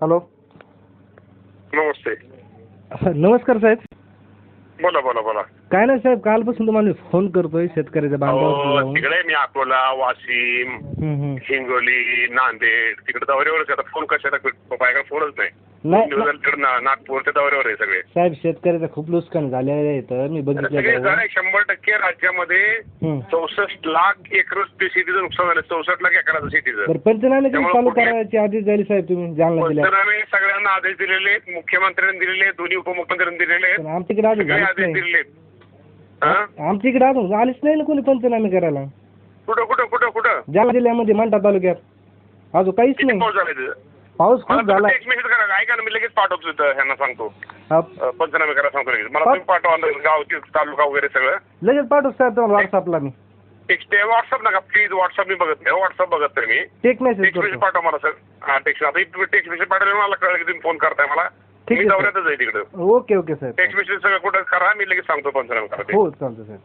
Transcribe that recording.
Hello. नमस्ते. नमस्कार साहेब. बोला बोला बोला. काय नाही साहेब कालपासून तुम्हाला फोन करतोय शेतकऱ्याच्या बांधावर. तिकडे मी अकोला वाशिम. हिंगोली नांदेड तिकडे दौऱ्यावरच आहे. आता फोन कशाला बायका फोनच नाही. नाही दिवस झाले तिकडे ना- नागपूरच्या दौऱ्यावर आहे सगळे. साहेब शेतकऱ्याचं खूप नुकसान झालेलं आहे तर मी सगळे बघितलं झाले शंभर टक्के राज्यामध्ये हम्म. चौसष्ट लाख एकर शेतीचं नुकसान झालं. चौसष्ट लाख एकराचं शेतीचं. बरं पंचनामे त्यामुळे चालू करायची आधी जाईल साहेब तुम्ही? जालना जिल्ह्यात. पंचनामे सगळ्यांना आदेश दिलेले आहेत. मुख्यमंत्र्यांनी दिलेले आहेत, दोन्ही उपमुख्यमंत्र्यांनी दिलेले आहेत. पण आमच्याकडे सगळे झालीच आदेश नाही. दिलेले आहेत. हा? आमच्याकडे अजून आलीच नाही ना कोणी पंचनामे करायला. कुठं कुठं कुठं कुठं? जालना जिल्ह्यामध्ये मंठा तालुक्यात. अजून काहीच किती नाही. पाऊस झाला तिथं? पाऊस मला खूप झाला तुम्ही टेक्स्ट मेसेज करा ऐका ना मी लगेच पाठवतो तिथं ह्यांना सांगतो. हा, अं, पंचनामे करा सांगतो लगेच. मला तुम्ही पाठवा अंदाज गावची तालुका वगैरे सगळं. लगेच पाठवू साहेब तुम्हाला व्हॉट्सअपला मी. टेक्स्ट व्हॉट्सअप नका प्लीज व्हॉट्सअप मी बघत नाही. व्हॉट्सअप बघत नाही मी. टेक मेसेज टेक्स्ट मेसेज करतो. पाठवा मला सर हा टेक्स्ट आता टेक्स्ट मेसेज पाठवले मला कळलं की तुम्ही फोन करताय मला. ठीक मी आहे, सर. दौऱ्यातच आहे तिकडं ओके ओके साहेब टेक्स्ट मेसेज सगळं कुठं करा मी लगेच सांगतो पंचनामे करा ते. हो चालतं साहेब